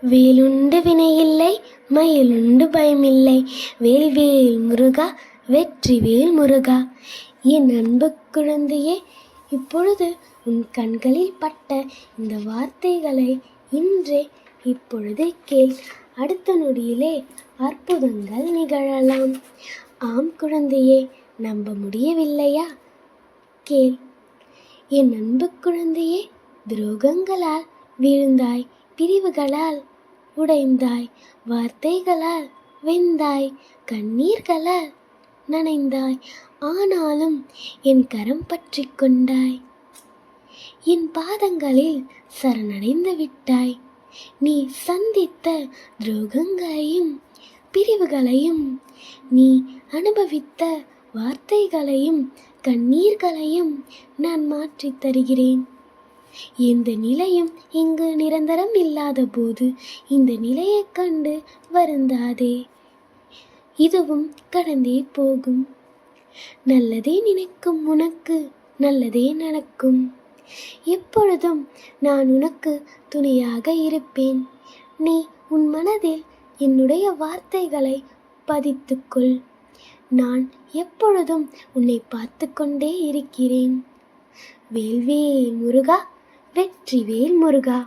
வேலுண்டு வினையில்லை மயிலுண்டு பயமில்லை. வேல்வேல் முருகா வெற்றி வேல் முருகா. என் அன்பு குழந்தையே இப்பொழுது உன் கண்களில் பட்ட இந்த வார்த்தைகளை இன்றே இப்பொழுதே கேள். அடுத்த நொடியிலே அற்புதங்கள் நிகழலாம். ஆம் குழந்தையே நம்ப முடியவில்லையா? கேள். என் அன்பு குழந்தையே துரோகங்களால் வீழ்ந்தாய். பிரிவுகளால் உடைந்தாய் வார்த்தைகளால் வெந்தாய் கண்ணீர்களால் நனைந்தாய் ஆனாலும் என் கரம் பற்றி கொண்டாய். என் பாதங்களில் சரணடைந்து விட்டாய். நீ சந்தித்த துரோகங்களையும் பிரிவுகளையும் நீ அனுபவித்த வார்த்தைகளையும் கண்ணீர்களையும் நான் மாற்றித் தருகிறேன். எந்த நிலையும் இங்கு நிரந்தரம் இல்லாத போது இந்த நிலையைக் கண்டு வருந்தாதே. இதுவும் கடந்தே போகும். நல்லதே நினைக்கும் உனக்கு நல்லதே நடக்கும். எப்பொழுதும் நான் உனக்கு துணையாக இருப்பேன். நீ உன் மனதில் என்னுடைய வார்த்தைகளை பதித்துக்கொள். நான் எப்பொழுதும் உன்னை பார்த்து கொண்டே இருக்கிறேன். வேல்வே முருகா! வெற்றிவேல் முருகா.